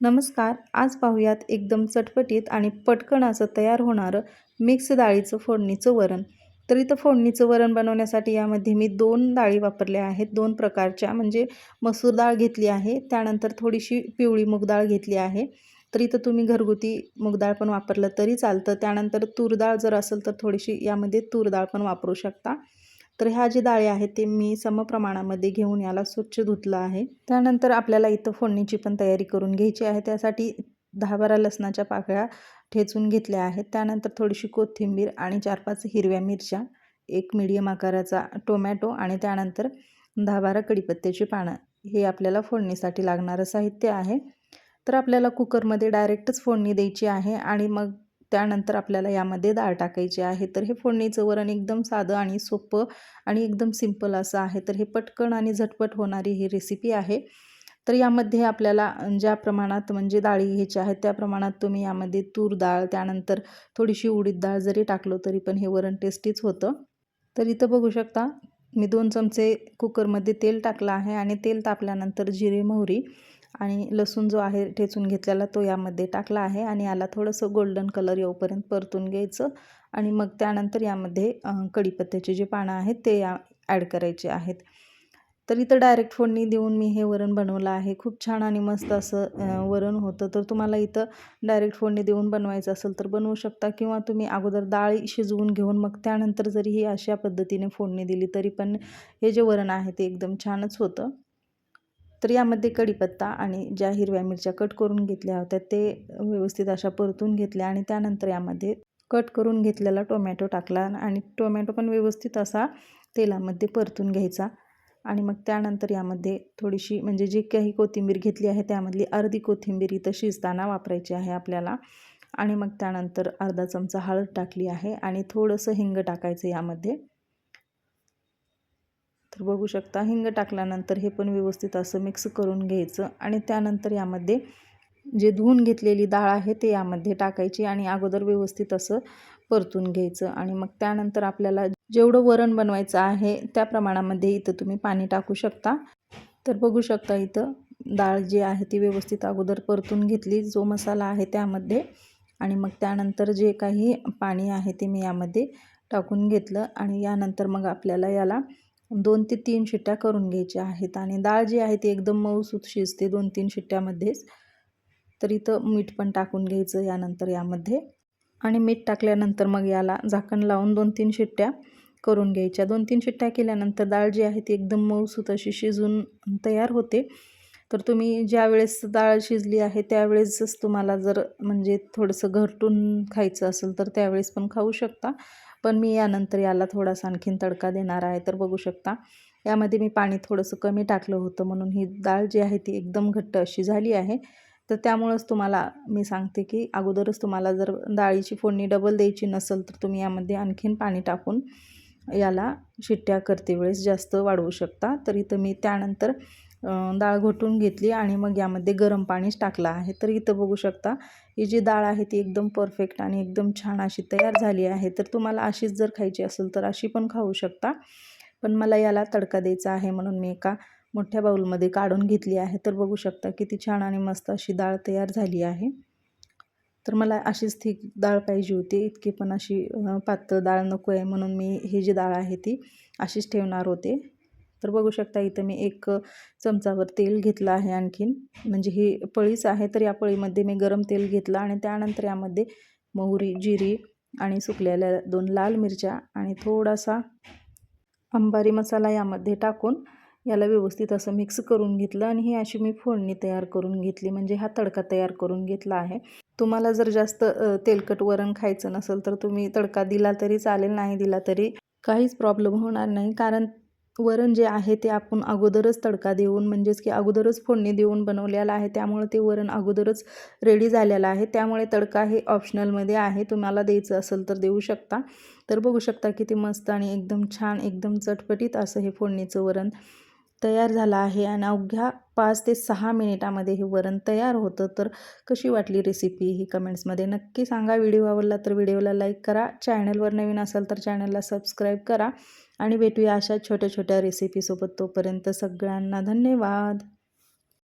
नमस्कार आज पाहूयात एकदम चटपटीत आणि पटकन असं तयार होणारं मिक्स डाळीचं फोडणीचं वरण. तर इथं फोडणीचं वरण बनवण्यासाठी यामध्ये मी दोन डाळी वापरल्या आहेत दोन प्रकारच्या. म्हणजे मसूर डाळ घेतली आहे त्यानंतर थोडीशी पिवळी मूग डाळ घेतली आहे. तर इथं तुम्ही घरगुती मुगडाळ पण वापरलं तरी चालतं. त्यानंतर तूर डाळ जर असेल तर थोडीशी यामध्ये तूर डाळ पण वापरू शकता. तर ह्या जी डाळी आहेत ते मी समप्रमाणामध्ये घेऊन याला स्वच्छ धुतलं आहे. त्यानंतर आपल्याला इथं फोडणीची पण तयारी करून घ्यायची आहे. त्यासाठी दहा बारा लसणाच्या पाकळ्या ठेचून घेतल्या आहेत. त्यानंतर थोडीशी कोथिंबीर आणि चार पाच हिरव्या मिरच्या एक मिडियम आकाराचा टोमॅटो आणि त्यानंतर दहा बारा कढीपत्त्याची पानं. हे आपल्याला फोडणीसाठी लागणारं साहित्य आहे. तर आपल्याला कुकरमध्ये डायरेक्टच फोडणी द्यायची आहे आणि मग त्यानंतर आपल्याला यामध्ये डाळ टाकायची आहे. तर हे फोडणीचं वरण एकदम साधं आणि सोपं आणि एकदम सिंपल असं आहे. तर हे पटकन आणि झटपट होणारी ही रेसिपी आहे. तर यामध्ये आपल्याला ज्या प्रमाणात म्हणजे डाळी घ्यायच्या आहेत त्या प्रमाणात तुम्ही यामध्ये तूर डाळ त्यानंतर थोडीशी उडीद डाळ जरी टाकलो तरी पण हे वरण टेस्टीच होतं. तर इथं बघू शकता मी दोन चमचे कुकरमध्ये तेल टाकलं आहे आणि तेल तापल्यानंतर जिरे मोहरी आणि लसूण जो आहे ठेचून घेतलेला तो यामध्ये टाकला आहे आणि याला थोडंसं गोल्डन कलर येऊपर्यंत परतून घ्यायचं. आणि मग त्यानंतर यामध्ये कढीपत्त्याचे जे पानं आहेत ते या ॲड करायचे आहेत. तर इथं डायरेक्ट फोडणी देऊन मी हे वरण बनवलं आहे. खूप छान आणि मस्त असं वरण होतं. तर तुम्हाला इथं डायरेक्ट फोडणी देऊन बनवायचं असेल तर बनवू शकता किंवा तुम्ही अगोदर डाळ शिजवून घेऊन मग त्यानंतर जरी ही अशा पद्धतीने फोडणी दिली तरी पण हे जे वरण आहे ते एकदम छानच होतं. तर यामध्ये कढीपत्ता आणि ज्या हिरव्या मिरच्या कट करून घेतल्या होत्या ते व्यवस्थित अशा परतून घेतल्या आणि त्यानंतर यामध्ये कट करून घेतलेला टोमॅटो टाकला आणि टोमॅटो पण व्यवस्थित असा तेलामध्ये परतून घ्यायचा. आणि मग त्यानंतर यामध्ये थोडीशी म्हणजे जी काही कोथिंबीर घेतली आहे त्यामधली अर्धी कोथिंबीर इथं शिजताना वापरायची आहे आपल्याला. आणि मग त्यानंतर अर्धा चमचा हळद टाकली आहे आणि थोडंसं हिंग टाकायचं यामध्ये. तर बघू शकता हिंग टाकल्यानंतर हे पण व्यवस्थित असं मिक्स करून घ्यायचं आणि त्यानंतर यामध्ये जे धुवून घेतलेली डाळ आहे ते यामध्ये टाकायची आणि अगोदर व्यवस्थित असं परतून घ्यायचं आणि मग त्यानंतर आपल्याला जेवढं वरण बनवायचं आहे त्या प्रमाणामध्ये इथं तुम्ही पाणी टाकू शकता. तर बघू शकता इथं डाळ जी आहे ती व्यवस्थित अगोदर परतून घेतली जो मसाला आहे त्यामध्ये. आणि मग त्यानंतर जे काही पाणी आहे ते मी यामध्ये टाकून घेतलं आणि यानंतर मग आपल्याला याला दोन ते तीन शिट्ट्या करून घ्यायच्या आहेत आणि डाळ जी आहे ती एकदम मऊसूत शिजते दोन तीन शिट्ट्यामध्येच. तर इथं मीठ पण टाकून घ्यायचं यानंतर यामध्ये. आणि मीठ टाकल्यानंतर मग याला झाकण लावून दोन तीन शिट्ट्या करून घ्यायच्या. दोन तीन शिट्ट्या केल्यानंतर डाळ जी आहे ती एकदम मऊसूत अशी शिजून तयार होते. तर तुम्ही ज्या वेळेस डाळ शिजली आहे त्यावेळेसच तुम्हाला जर म्हणजे थोडंसं घरटून खायचं असेल तर त्यावेळेस पण खाऊ शकता. पण मी यानंतर याला थोडासा आणखीन तडका देणार आहे. तर बघू शकता यामध्ये मी पाणी थोडंसं कमी टाकलं होतं म्हणून ही डाळ जी आहे ती एकदम घट्ट अशी झाली आहे. तर त्यामुळंच तुम्हाला मी सांगते की अगोदरच तुम्हाला जर डाळीची फोडणी डबल द्यायची नसेल तर तुम्ही यामध्ये आणखीन पाणी टाकून याला शिट्ट्या करते वेळेस जास्त वाढवू शकता. तर इथं मी त्यानंतर डाळ घोटून घेतली आणि मग यामध्ये गरम पाणीच टाकलं आहे. तर इथं बघू शकता ही जी डाळ आहे ती एकदम परफेक्ट आणि एकदम छान अशी तयार झाली आहे. तर तुम्हाला अशीच जर खायची असेल तर अशी पण खाऊ शकता. पण मला याला तडका द्यायचा आहे म्हणून मी एका मोठ्या बाऊलमध्ये काढून घेतली आहे. तर बघू शकता किती छान आणि मस्त अशी डाळ तयार झाली आहे. तर मला अशीच थिक डाळ पाहिजे होती. इतकी पण अशी पातळ डाळ नको आहे म्हणून मी ही जी डाळ आहे ती अशीच ठेवणार होते. तर बघू शकता इथं मी एक चमचावर तेल घेतलं आहे आणखीन. म्हणजे ही पळीच आहे तर या पळीमध्ये मी गरम तेल घेतलं आणि त्यानंतर यामध्ये मोहरी जिरी आणि सुकलेल्या दोन लाल मिरच्या आणि थोडासा अंबारी मसाला यामध्ये टाकून याला व्यवस्थित असं मिक्स करून घेतलं आणि ही अशी मी फोडणी तयार करून घेतली. म्हणजे हा तडका तयार करून घेतला आहे. तुम्हाला जर जास्त तेलकट वरण खायचं नसेल तर तुम्ही तडका दिला तरी चालेल नाही दिला तरी काहीच प्रॉब्लेम होणार नाही. कारण वरण जे आहे ते आपण अगोदरच तडका देऊन म्हणजेच की अगोदरच फोडणी देऊन बनवलेलं आहे. त्यामुळे ते वरण अगोदरच रेडी झालेलं आहे. त्यामुळे तडका हे ऑप्शनलमध्ये आहे. तुम्हाला द्यायचं असेल तर देऊ शकता. तर बघू शकता किती मस्त आणि एकदम छान एकदम चटपटीत असं हे फोडणीचं वरण तयार झाला आहे आणि अवघ्या पाच ते सहा मिनिटामध्ये हे वरण तयार होतं. तर कशी वाटली रेसिपी ही कमेंट्समध्ये नक्की सांगा. व्हिडिओ आवडला तर व्हिडिओला लाईक करा. चॅनलवर नवीन असाल तर चॅनलला सबस्क्राईब करा. आणि भेटूया अशा छोट्या छोट्या रेसिपीसोबत तोपर्यंत सगळ्यांना धन्यवाद.